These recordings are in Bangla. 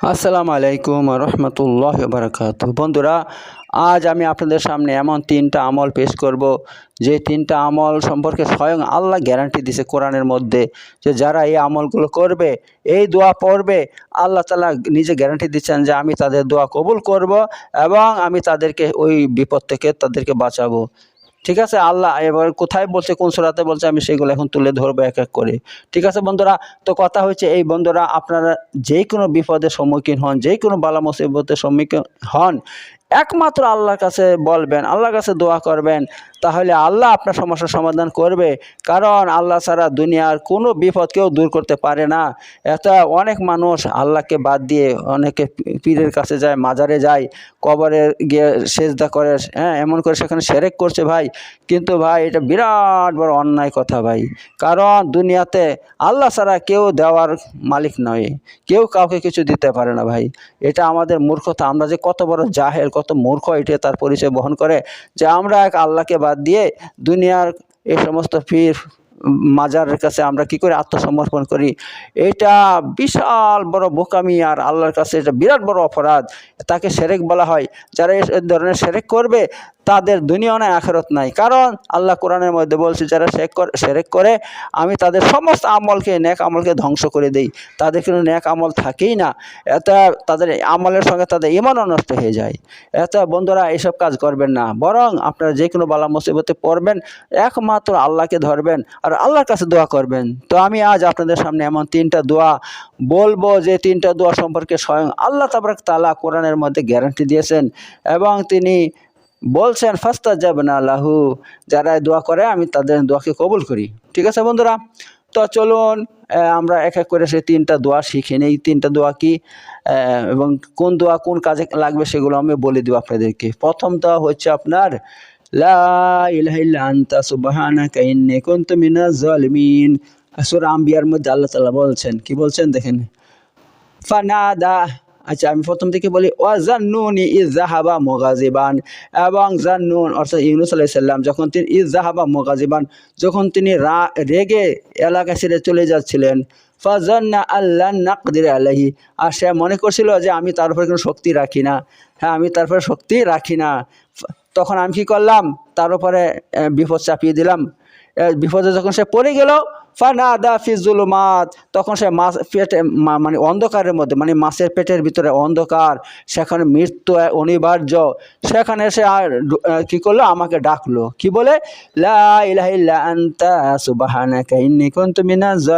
আসসালামু আলাইকুম রহমতুল্লাহ বারকাত বন্ধুরা, আজ আমি আপনাদের সামনে এমন তিনটা আমল পেশ করব, যে তিনটা আমল সম্পর্কে স্বয়ং আল্লাহ গ্যারান্টি দিছে কোরআনের মধ্যে, যে যারা এই আমলগুলো করবে, এই দোয়া পড়বে, আল্লাহ তালা নিজে গ্যারান্টি দিচ্ছেন যে আমি তাদের দোয়া কবুল করব এবং আমি তাদেরকে ওই বিপদ থেকে তাদেরকে বাঁচাবো। ঠিক আছে? আল্লাহ এবার কোথায় বলছে, কোন সোরাতে বলছে, আমি সেগুলো এখন তুলে ধরবো এক এক করে। ঠিক আছে বন্ধুরা? তো কথা হচ্ছে এই বন্ধুরা, আপনারা যে কোনো বিপদের সম্মুখীন হন যে কোনো বালা মুসিবতের সম্মুখীন হন, একমাত্র আল্লাহর কাছে বলবেন, আল্লাহর কাছে দোয়া করবেন। তাহলে আল্লাহ আপনার সমস্যার সমাধান করবে। কারণ আল্লাহ ছাড়া দুনিয়ার কোনো বিপদ কেউ দূর করতে পারে না। এত অনেক মানুষ আল্লাহকে বাদ দিয়ে অনেকে পীরের কাছে যায়, মাজারে যায়, কবরে গিয়ে সেজদা করে হ্যাঁ এমন করে সেখানে সেরেক করছে ভাই। কিন্তু ভাই, এটা বিরাট বড় অন্যায় কথা ভাই। কারণ দুনিয়াতে আল্লাহ ছাড়া কেউ দেওয়ার মালিক নয়। কেউ কাউকে কিছু দিতে পারে না ভাই। এটা আমাদের মূর্খতা। আমরা যে কত বড় জাহেল, কত মূর্খ এটা তার পরিচয় বহন করে যে আমরা এক আল্লাহকে বাদ দিয়ে দুনিয়ার এই সমস্ত ফির মাজারের কাছে আমরা কি করে আত্মসমর্পণ করি? এটা বিশাল বড় বোকামি আর আল্লাহর কাছে এটা বিরাট বড় অপরাধ। তাকে সেরেক বলা হয়। যারা এই ধরনের সেরেক করবে তাদের দুনিয়া নাই, আখেরত নাই। কারণ আল্লাহ কোরআনের মধ্যে বলছে, যারা শেখ করে সেরেক করে, আমি তাদের সমস্ত আমলকে ন্যাক আমলকে ধ্বংস করে দেই। তাদের কোনো ন্যাক আমল থাকেই না। এত তাদের আমলের সঙ্গে তাদের ইমানও নষ্ট হয়ে যায়। এত বন্ধুরা এইসব কাজ করবেন না। বরং আপনারা যে কোনো বালা মুসিবতে পড়বেন, একমাত্র আল্লাহকে ধরবেন আর আল্লাহর কাছে দোয়া করবেন। তো আমি আজ আপনাদের সামনে এমন তিনটা দোয়া বলব, যে তিনটা দোয়া সম্পর্কে স্বয়ং আল্লাহ তাবরাক তালা কোরআনের মধ্যে গ্যারান্টি দিয়েছেন এবং তিনি বলছেন ফাস্তা না আল্লাহু যারা দোয়া করে, আমি তাদের দোয়াকে কবুল করি। ঠিক আছে বন্ধুরা? তো চলুন আমরা এক এক করে সেই তিনটা দোয়া শিখে নিই। তিনটা দোয়া কি? এবং কোন দোয়া কোন কাজে লাগবে সেগুলো আমি বলে দিব আপনাদেরকে। প্রথম দোয়া হচ্ছে আপনার, লা আল্লাহ বলছেন। কি বলছেন দেখেন? ফানাদা আচ্ছা আমি প্রথম থেকে বলি ওয়া জান্নুনি ইজ জাহাবা মুগাজিবান এবং জান্নুন অর্থাৎ ইউনুস আলাইহিস সালাম, যখন তিনি ইজ জাহাবা মুগাজিবান যখন তিনি রা- রেগে এলাকা ছেড়ে চলে যাচ্ছিলেন ফাজান্না আল্লাহ নাকদির আলাহি আর সে মনে করছিল যে, আমি তার উপরে কোনো শক্তি রাখি না। হ্যাঁ আমি তার উপরে শক্তি রাখি না। তখন আমি কি করলাম? তার উপরে বিপদ চাপিয়ে দিলাম। বিপদে যখন সে পড়ে গেল ফানাদা ফিজুলুমাত তখন সে মাছ, পেটে মানে অন্ধকারের মধ্যে মানে মাছের পেটের ভিতরে অন্ধকার, সেখানে মৃত্যু অনিবার্য। সেখানে সে আর কি করল? আমাকে ডাকলো। কি বলে? মিনাজ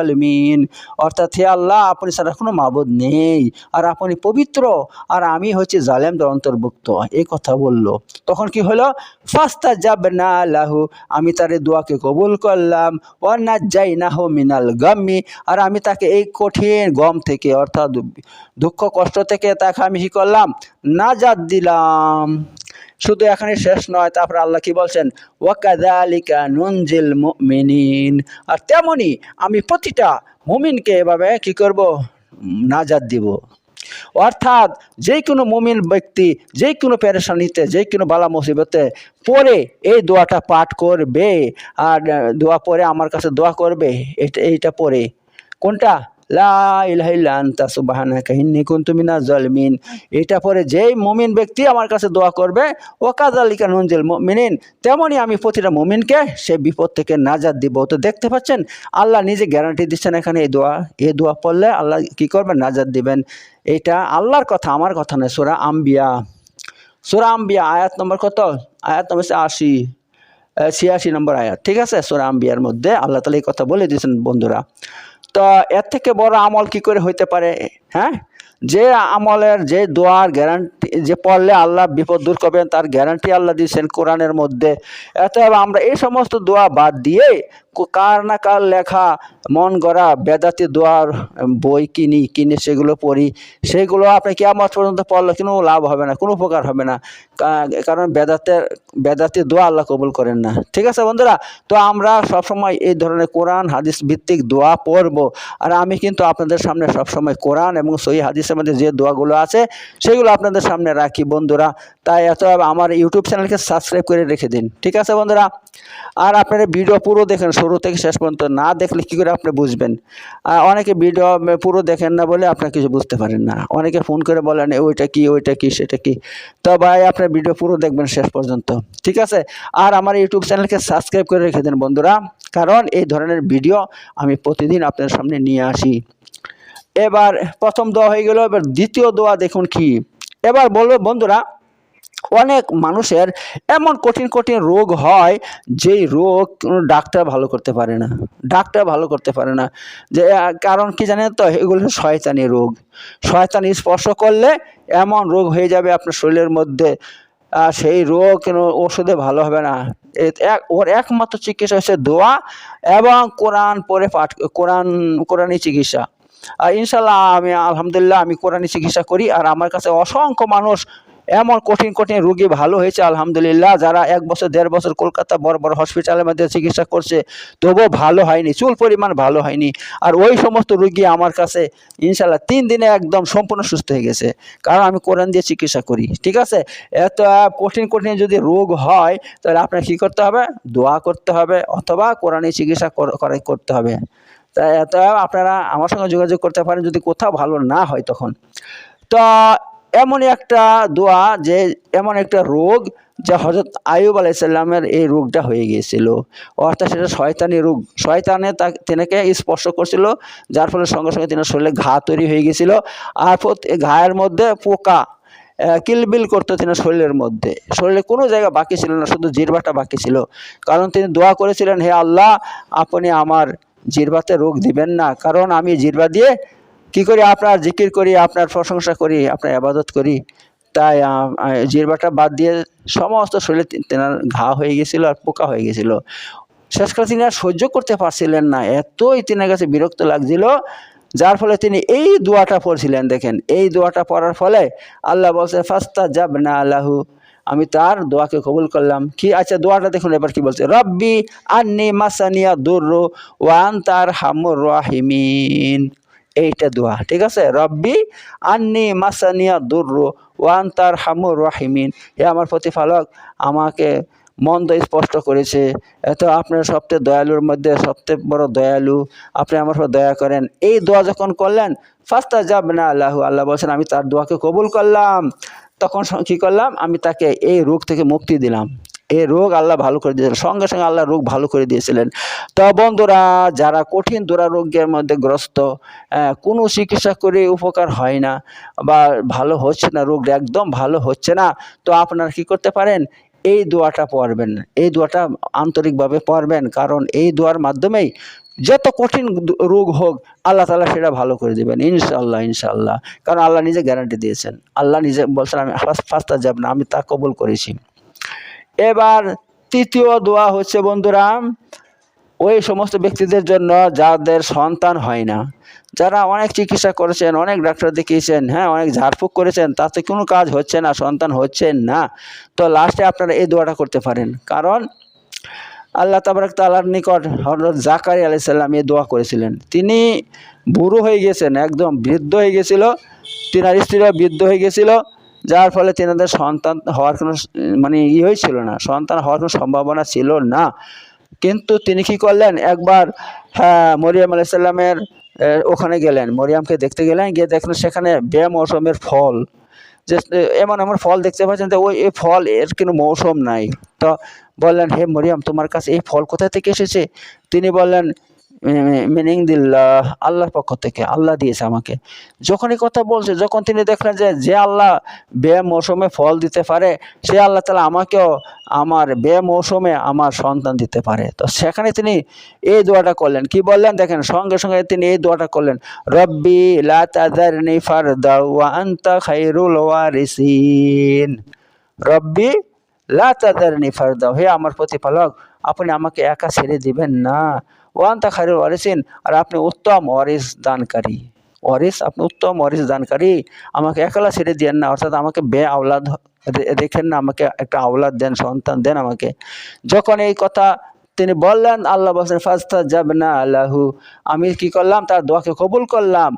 অর্থাৎ হে আল্লাহ, আপনি ছাড়া কোনো মাবুদ নেই। আর আপনি পবিত্র। আর আমি হচ্ছে জালেমদের অন্তর্ভুক্ত। এই কথা বলল। তখন কি হলো? ফাস্তা যাব না লাহু। আমি তার দোয়াকে কবুল করলাম। ওয়ান্না যাই না হো মিনাল গাম্মি। আর আমি তাকে এই কঠিন গম থেকে, অর্থাৎ দুঃখ কষ্ট থেকে তাকে আমি কি করলাম? নাজাদ দিলাম। শুধু এখানে শেষ নয়, তারপর আল্লাহ কি বলছেন? ওয়াকাদালিকা নুনজিল মিনিন আর তেমনি আমি প্রতিটা মুমিনকে এভাবে কি করব? নাজাদ দিব। অর্থাৎ যে কোনো মুমিন ব্যক্তি, যে কোনো পেরেশানিতে, যে কোনো বালা মুসিবতে পরে এই দোয়াটা পাঠ করবে। আর দোয়া পরে আমার কাছে দোয়া করবে, এটা, এইটা পরে কোনটা? লা ইলাহা ইল্লা আনতা সুবহানাকা, ইন্নী কুনতু মিনাজ জালিমিন এটা পরে যেই মুমিন ব্যক্তি আমার কাছে দোয়া করবে, ও কাজালিকা নুনজিল মুমিনিন তেমনই আমি প্রতিটা মুমিনকে সে বিপদ থেকে নাজাদ দিব। তো দেখতে পাচ্ছেন, আল্লাহ নিজে গ্যারান্টি দিচ্ছেন এখানে এই দোয়া। এই দোয়া পড়লে আল্লাহ কি করবেন? নাজাদ দিবেন। এটা আল্লাহর কথা, আমার কথা নয়, সোরা আম্বিয়া। সোরা আম্বিয়া, আয়াত নম্বর কত? আয়াত নম্বর আশি। ছিয়াশি নম্বর আয়াত। ঠিক আছে? সোরা আম্বিয়ার মধ্যে আল্লাহ তালা এই কথা বলে দিয়েছেন বন্ধুরা। তো এর থেকে বড় আমল কি করে হইতে পারে? হ্যাঁ? যে আমলের, যে দোয়ার গ্যারান্টি যে পড়লে আল্লাহ বিপদ দূর করবেন, তার গ্যারান্টি আল্লাহ দিয়েছেন কোরআনের মধ্যে। অতএব আমরা এই সমস্ত দোয়া বাদ দিয়ে কার না কার লেখা, মন গড়া, বেদাতি দোয়ার বই কিনি, কিনে সেগুলো পড়ি, সেগুলো আপনি কেমন পর্যন্ত পড়লে কোনো লাভ হবে না, কোনো উপকার হবে না। কারণ বেদাতের, বেদাতি দোয়া আল্লাহ কবুল করেন না। ঠিক আছে বন্ধুরা? তো আমরা সবসময় এই ধরনের কোরআন, হাদিস ভিত্তিক দোয়া পড়ব। আর আমি কিন্তু আপনাদের সামনে সবসময় কোরআন এবং সহি হাদিসের মধ্যে যে দোয়াগুলো আছে, সেগুলো আপনাদের সামনে রাখি বন্ধুরা। তাই এত আমার ইউটিউব চ্যানেলকে সাবস্ক্রাইব করে রেখে দিন, ঠিক আছে বন্ধুরা? আর আপনারা ভিডিও পুরো দেখেন, শুরু থেকে শেষ পর্যন্ত না দেখলে কী করে আপনি বুঝবেন? অনেকে ভিডিও পুরো দেখেন না বলে আপনার কিছু বুঝতে পারেন না। অনেকে ফোন করে বলেন ওইটা কি ওইটা কি, সেটা কি? তো ভাই, আপনার ভিডিও পুরো দেখবেন শেষ পর্যন্ত, ঠিক আছে? আর আমার ইউটিউব চ্যানেলকে সাবস্ক্রাইব করে রেখে দিন বন্ধুরা, কারণ এই ধরনের ভিডিও আমি প্রতিদিন আপনাদের সামনে নিয়ে আসি। এবার প্রথম দোয়া হয়ে গেল, এবার দ্বিতীয় দোয়া দেখুন কি। এবার বলব, বন্ধুরা, অনেক মানুষের এমন কঠিন কঠিন রোগ হয় যেই রোগ ডাক্তার ভালো করতে পারে না। ডাক্তার ভালো করতে পারে না। যে কারণ কি জানেন তো? এগুলো শয়তানি রোগ। শয়তানি স্পর্শ করলে এমন রোগ হয়ে যাবে আপনার শরীরের মধ্যে, আর সেই রোগ ওষুধে ভালো হবে না। এক- ওর একমাত্র চিকিৎসা হচ্ছে দোয়া এবং কোরআন পড়ে পাঠ, কোরআন, কোরআনই চিকিৎসা। ইনশাল্লাহ আমি, আলহামদুলিল্লাহ আমি কোরআনি চিকিৎসা করি, আর আমার কাছে অসংখ্য মানুষ এমন কঠিন কঠিন রুগী ভালো হয়েছে, আলহামদুলিল্লাহ, যারা এক বছর, দেড় বছর কলকাতা বড় বড় হসপিটালের মধ্যে চিকিৎসা করছে, তবুও ভালো হয়নি, চুল পরিমাণ ভালো হয়নি, আর ওই সমস্ত রুগী আমার কাছে ইনশাল্লাহ তিন দিনে একদম সম্পূর্ণ সুস্থ হয়ে গেছে, কারণ আমি কোরআন দিয়ে চিকিৎসা করি, ঠিক আছে? এত কঠিন কঠিন যদি রোগ হয়, তাহলে আপনার কী করতে হবে? দোয়া করতে হবে, অথবা কোরআনি চিকিৎসা কর- করতে হবে। তাই আপনারা আমার সঙ্গে যোগাযোগ করতে পারেন যদি কোথাও ভালো না হয় তখন। তো, এমনই একটা দোয়া যে, এমন একটা রোগ যা হজরত আয়ুব আলাইসাল্লামের এই রোগটা হয়ে গিয়েছিল। অর্থাৎ সেটা শয়তানি রোগ। শয়তানে তা, তেনাকে স্পর্শ করছিল, যার ফলে সঙ্গে সঙ্গে তেনার শরীরে ঘা তৈরি হয়ে গিয়েছিল। আর ঘায়ের মধ্যে পোকা কিলবিল করতো তিনি শরীরের মধ্যে। শরীরে কোনো জায়গা বাকি ছিল না, শুধু জিরবাটা বাকি ছিল। কারণ তিনি দোয়া করেছিলেন, হে আল্লাহ, আপনি আমার জিরবাতে রোগ দিবেন না। কারণ আমি জিরবা দিয়ে কি করি? আপনার জিকির করি, আপনার প্রশংসা করি, আপনার আবাদত করি। তাই জিরবাটা বাদ দিয়ে সমস্ত শরীরে তেনার ঘা হয়ে গেছিল আর পোকা হয়ে গেছিল। শেষকালে তিনি আর সহ্য করতে পারছিলেন না। এতই তিনার কাছে বিরক্ত লাগছিল, যার ফলে তিনি এই দোয়াটা পড়ছিলেন, দেখেন। এই দোয়াটা পড়ার ফলে আল্লাহ বলছে ফাস্তা যাব না আল্লাহু আমি তার দোয়াকে কবুল করলাম। কি? আচ্ছা দোয়াটা দেখুন এবার কি বলছে? রব্বি আন্নি মাসানিয়া দুর্র ওয়ান তার হামুর রাহিমিন। এইটা দোয়া, ঠিক আছে? রব্বি আন্নি মাসানিয়া দুর্র ওয়ান তার হামুর রাহিমিন। হে আমার প্রতিফালক আমাকে মন্দ স্পষ্ট করেছে। এত আপনার সবচেয়ে দয়ালুর মধ্যে সবচেয়ে বড় দয়ালু। আপনি আমার উপর দয়া করেন। এই দোয়া যখন করলেন ফাস্তা যাব না আল্লাহ আল্লাহ বলছেন, আমি তার দোয়াকে কবুল করলাম। তখন কি করলাম? আমি তাকে এই রোগ থেকে মুক্তি দিলাম। এই রোগ আল্লাহ ভালো করে দিয়েছিলেন সঙ্গে সঙ্গে আল্লাহ রোগ ভালো করে দিয়েছিলেন। তো বন্ধুরা, যারা কঠিন দুরারোগ্যের মধ্যে গ্রস্ত কোনো চিকিৎসা করে উপকার হয় না বা ভালো হচ্ছে না রোগটা একদম ভালো হচ্ছে না, তো আপনারা কি করতে পারেন? এই দোয়াটা পড়বেন। এই দোয়াটা আন্তরিকভাবে পড়বেন। কারণ এই দোয়ার মাধ্যমেই যত কঠিন রোগ হোক, আল্লাহ তালা সেটা ভালো করে দেবেন। ইনশাল্লাহ ইনশাল্লাহ কারণ আল্লাহ নিজে গ্যারান্টি দিয়েছেন। আল্লাহ নিজে বলছেন, আমি ফার্স্ট যাব না, আমি তা কবুল করেছি। এবার তৃতীয় দোয়া হচ্ছে, বন্ধুরা, ওই সমস্ত ব্যক্তিদের জন্য যাদের সন্তান হয় না, যারা অনেক চিকিৎসা করেছেন, অনেক ডাক্তার দেখিয়েছেন হ্যাঁ অনেক ঝাড়ফুঁক করেছেন, তাতে কোনো কাজ হচ্ছে না, সন্তান হচ্ছে না। তো লাস্টে আপনারা এই দোয়াটা করতে পারেন। কারণ আল্লাহ তাবারক তালার নিকট হজরত জাকারি আলাইসাল্লাম এ দোয়া করেছিলেন। তিনি বুড়ো হয়ে গেছেন, একদম বৃদ্ধ হয়ে গেছিল, তিনার স্ত্রীরা বৃদ্ধ হয়ে গেছিল, যার ফলে তেনাদের সন্তান হওয়ার কোনো মানে ই হয়েছিল না, সন্তান হওয়ার কোনো সম্ভাবনা ছিল না। কিন্তু তিনি কি করলেন? একবার হ্যাঁ মরিয়াম আলাইসাল্লামের ওখানে গেলেন। মরিয়ামকে দেখতে গেলেন, গিয়ে দেখলেন সেখানে বে মৌসুমের ফল। যে এমন এমন ফল দেখতে পাচ্ছেন যে, ওই, এই ফল এর কোনো মৌসুম নাই। তো বললেন, হে মরিয়াম, তোমার কাছে এই ফল কোথা থেকে এসেছে? তিনি বললেন মিনিং দিল্লাহ, আল্লাহর পক্ষ থেকে, আল্লাহ দিয়েছে আমাকে। যখন এই কথা বলছে, যখন তিনি দেখলেন যে যে আল্লাহ বে মৌসুমে ফল দিতে পারে, সে আল্লাহ তালা আমাকেও আমার বে মৌসুমে আমার সন্তান দিতে পারে। তো সেখানে তিনি এই দোয়াটা করলেন। কি বললেন? দেখেন, সঙ্গে সঙ্গে তিনি এই দোয়াটা করলেন, রব্বি তাদারনি ফারদা ওয়া রব্বি ফারদা। হে আমার প্রতিপালক, আপনি আমাকে একা ছেড়ে দিবেন না। ওয়ান্তা খায়রুল ওয়ারিসিন, আর আপনি উত্তম ওয়ারিস দানকারী। ওয়ারিস, আপনি উত্তম ওয়ারিস দানকারী। আমাকে একলা ছেড়ে দেন না, অর্থাৎ আমাকে বে আওলাদ রেখেন না, আমাকে একটা আওলাদ দেন, সন্তান দেন আমাকে। যখন এই কথা তিনি বললেন, আল্লাহ বলছেন ফাস্তা যাবনা আল্লাহু আমি কি করলাম? তার দোয়াকে কবুল করলাম।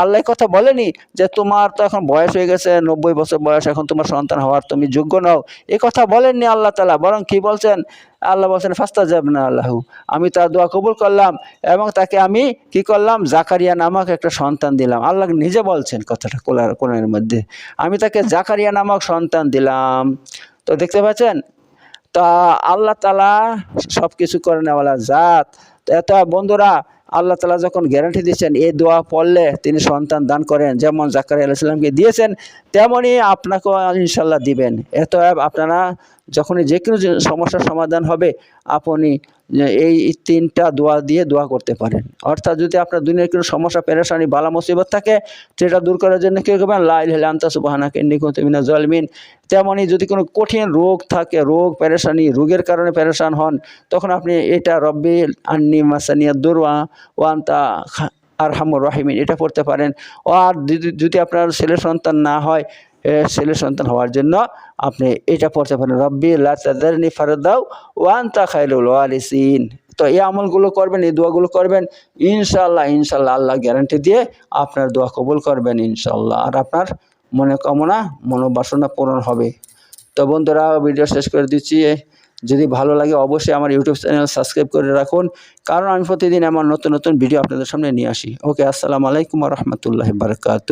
আল্লাহ কথা বলেনি যে, তোমার তো এখন বয়স হয়ে গেছে, নব্বই বছর বয়স, এখন তোমার সন্তান হওয়ার তুমি যোগ্য নও। এ কথা বলেননি আল্লাহ তালা বরং কি বলছেন? আল্লাহ বলছেন ফাস্তা যাবনা আল্লাহু আমি তার দোয়া কবুল করলাম এবং তাকে আমি কি করলাম? জাকারিয়া নামক একটা সন্তান দিলাম। আল্লাহ নিজে বলছেন কথাটা কোলার কোরআনের মধ্যে। আমি তাকে জাকারিয়া নামক সন্তান দিলাম। তো দেখতে পাচ্ছেন তা আল্লাহ তালা সব কিছু করে নেওয়ালা জাত। এত বন্ধুরা, আল্লাহ তালা যখন গ্যারান্টি দিয়েছেন এই দোয়া পড়লে তিনি সন্তান দান করেন, যেমন জাকারি আলাইসাল্লামকে দিয়েছেন তেমনই আপনাকেও ইনশাল্লাহ দিবেন। এত আপনারা যখনই যে কোনো সমস্যার সমাধান হবে, আপনি এই তিনটা দোয়া দিয়ে দোয়া করতে পারেন। অর্থাৎ যদি আপনার দুনিয়ার কোনো সমস্যা, পেরেশানি, বালা মুসিবত থাকে, সেটা দূর করার জন্য কী করবেন? লাইল হেলে আন্তা সুবাহানাকে নিকুমিনা জলমিন তেমনই যদি কোনো কঠিন রোগ থাকে, রোগ, পেরেশানি, রোগের কারণে পেরেশান হন, তখন আপনি এটা রব্বি আন্নি মাসানিয়া দুরওয়া ওয়ান্তা আর হামুর রাহিমিন, এটা পড়তে পারেন। আর যদি- আপনার ছেলে সন্তান না হয় ছেলে সন্তান হওয়ার জন্য আপনি এটা পড়তে পারেন। রব্বি লাদারনি ফারদাও ওয়ান্তা খাইলুল ওয়ালিসিন তো এই আমলগুলো করবেন, এই দোয়াগুলো করবেন ইনশাল্লাহ ইনশাল্লাহ আল্লাহ গ্যারান্টি দিয়ে আপনার দোয়া কবুল করবেন ইনশাল্লাহ আর আপনার মনে কামনা, মনোবাসনা পূরণ হবে। তো বন্ধুরা, ভিডিও শেষ করে দিচ্ছি। যদি ভালো লাগে অবশ্যই আমার ইউটিউব চ্যানেল সাবস্ক্রাইব করে রাখুন, কারণ আমি প্রতিদিন আমার নতুন নতুন ভিডিও আপনাদের সামনে নিয়ে আসি। ওকে, আসসালামু আলাইকুম রহমতুল্লাহ বারকাত